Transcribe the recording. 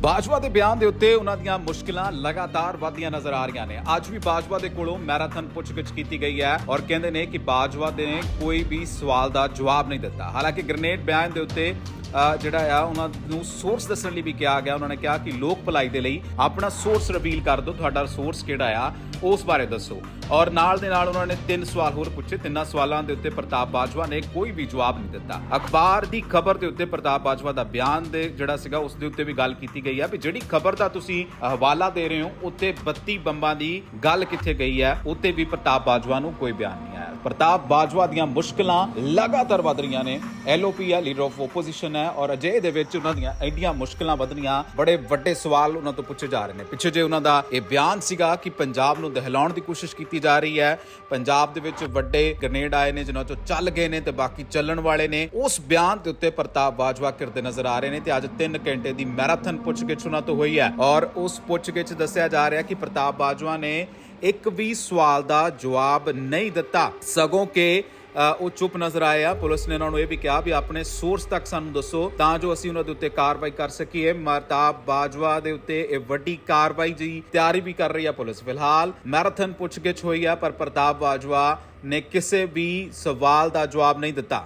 ਬਾਜਵਾ ਦੇ ਬਿਆਨ ਦੇ ਉੱਤੇ ਉਹਨਾਂ ਦੀਆਂ ਮੁਸ਼ਕਲਾਂ ਲਗਾਤਾਰ ਵਧਦੀਆਂ ਨਜ਼ਰ ਆ ਰਹੀਆਂ ਨੇ। ਅੱਜ ਵੀ ਬਾਜਵਾ ਦੇ ਕੋਲੋਂ ਮੈਰਾਥਨ ਪੁੱਛਗਿੱਛ ਕੀਤੀ ਗਈ ਹੈ ਔਰ ਕਹਿੰਦੇ ਨੇ ਕਿ ਬਾਜਵਾ ਦੇ ਨੇ ਕੋਈ ਵੀ ਸਵਾਲ ਦਾ ਜਵਾਬ ਨਹੀਂ ਦਿੱਤਾ। ਹਾਲਾਂਕਿ ਗ੍ਰਨੇਡ ਬਿਆਨ ਦੇ ਉੱਤੇ ਜਿਹੜਾ ਆ, ਉਹਨਾਂ ਨੂੰ ਸੋਰਸ ਦੱਸਣ ਲਈ ਵੀ ਕਿਹਾ ਗਿਆ। ਉਹਨਾਂ ਨੇ ਕਿਹਾ ਕਿ ਲੋਕ ਭਲਾਈ ਦੇ ਲਈ ਆਪਣਾ ਸੋਰਸ ਰਿਵੀਲ ਕਰ ਦਿਓ। ਤੁਹਾਡਾ ਸੋਰਸ ਕਿਹੜਾ ਆ, ਉਸ ਬਾਰੇ ਦੱਸੋ। ਔਰ ਨਾਲ ਦੇ ਨਾਲ ਉਹਨਾਂ ਨੇ ਤਿੰਨ ਸਵਾਲ ਹੋਰ ਪੁੱਛੇ। ਤਿੰਨਾਂ ਸਵਾਲਾਂ ਦੇ ਉੱਤੇ ਪ੍ਰਤਾਪ ਬਾਜਵਾ ਨੇ ਕੋਈ ਵੀ ਜਵਾਬ ਨਹੀਂ ਦਿੱਤਾ। ਅਖਬਾਰ ਦੀ ਖਬਰ ਦੇ ਉੱਤੇ ਪ੍ਰਤਾਪ ਬਾਜਵਾ ਦਾ ਬਿਆਨ ਦੇ ਜਿਹੜਾ ਸੀਗਾ, ਉਸ ਦੇ ਉੱਤੇ ਵੀ ਗੱਲ ਕੀਤੀ ਗਈ ਹੈ ਵੀ ਜਿਹੜੀ ਖਬਰ ਦਾ ਤੁਸੀਂ ਹਵਾਲਾ ਦੇ ਰਹੇ ਹੋ ਉੱਤੇ 32 ਬੰਬਾਂ ਦੀ ਗੱਲ ਕਿੱਥੇ ਗਈ ਹੈ ਉੱਤੇ ਵੀ ਪ੍ਰਤਾਪ ਬਾਜਵਾ ਨੂੰ ਕੋਈ ਬਿਆਨ ਨਹੀਂ ਆਇਆ। ਪ੍ਰਤਾਪ ਬਾਜਵਾ ਦੀਆਂ ਮੁਸ਼ਕਲਾਂ ਲਗਾਤਾਰ ਵਧ ਰਹੀਆਂ ਨੇ। ਐਲਓਪੀ ਹੈ ਲੀਡਰ ਆਫ ਆਪੋਜੀਸ਼ਨ ਹੈ ਔਰ ਅਜੇ ਦੇ ਵਿੱਚ ਉਹਨਾਂ ਦੀਆਂ ਐਡੀਆਂ ਮੁਸ਼ਕਲਾਂ ਵਧਣੀਆਂ, ਬੜੇ ਵੱਡੇ ਸਵਾਲ ਉਹਨਾਂ ਤੋਂ ਪੁੱਛੇ ਜਾ ਰਹੇ ਨੇ। ਪਿੱਛੇ ਜੇ ਉਹਨਾਂ ਦਾ ਇਹ ਬਿਆਨ ਸੀਗਾ ਕਿ ਪੰਜਾਬ ਨੂੰ ਦਹਿਲਾਉਣ ਦੀ ਕੋਸ਼ਿਸ਼ ਕੀਤੀ ਜਾ ਰਹੀ ਹੈ, ਪੰਜਾਬ ਦੇ ਵਿੱਚ ਵੱਡੇ ਗ੍ਰਨੇਡ ਆਏ ਨੇ, ਜਿਨ੍ਹਾਂ ਚੋਂ ਚੱਲ ਗਏ ਨੇ ਤੇ ਬਾਕੀ ਚੱਲਣ ਵਾਲੇ ਨੇ। ਉਸ ਬਿਆਨ ਦੇ ਉੱਤੇ ਪ੍ਰਤਾਪ ਬਾਜਵਾ ਕਰਦੇ ਨਜ਼ਰ ਆ ਰਹੇ ਨੇ ਤੇ ਅੱਜ 3 ਘੰਟੇ ਦੀ ਮੈਰਾਥਨ ਪੁੱਛਗਿੱਛ ਉਹਨਾਂ ਤੋਂ ਹੋਈ ਹੈ ਔਰ ਉਸ ਪੁੱਛਗਿੱਛ ਦੱਸਿਆ ਜਾ ਰਿਹਾ ਕਿ ਪ੍ਰਤਾਪ ਬਾਜਵਾ ਨੇ ਇੱਕ ਵੀ ਸਵਾਲ ਦਾ ਜਵਾਬ ਨਹੀਂ ਦਿੱਤਾ। ਸਗੋਂ ਕਿ ਉਹ ਚੁੱਪ ਨਜ਼ਰ ਆਏ ਆ। ਪੁਲਿਸ ਨੇ ਉਹਨਾਂ ਨੂੰ ਇਹ ਵੀ ਕਿਹਾ ਵੀ ਆਪਣੇ ਸੋਰਸ ਤੱਕ ਸਾਨੂੰ ਦੱਸੋ, ਤਾਂ ਜੋ ਅਸੀਂ ਉਹਨਾਂ ਦੇ ਉੱਤੇ ਕਾਰਵਾਈ ਕਰ ਸਕੀਏ। ਮਰਤਾਬ ਬਾਜਵਾ ਦੇ ਉੱਤੇ ਇਹ ਵੱਡੀ ਕਾਰਵਾਈ ਦੀ ਤਿਆਰੀ ਵੀ ਕਰ ਰਹੀ ਆ ਪੁਲਿਸ। ਫਿਲਹਾਲ ਮੈਰਾਥਨ ਪੁੱਛਗਿੱਛ ਹੋਈ ਆ, ਪਰ ਪ੍ਰਤਾਪ ਬਾਜਵਾ ਨੇ ਕਿਸੇ ਵੀ ਸਵਾਲ ਦਾ ਜਵਾਬ ਨਹੀਂ ਦਿੱਤਾ।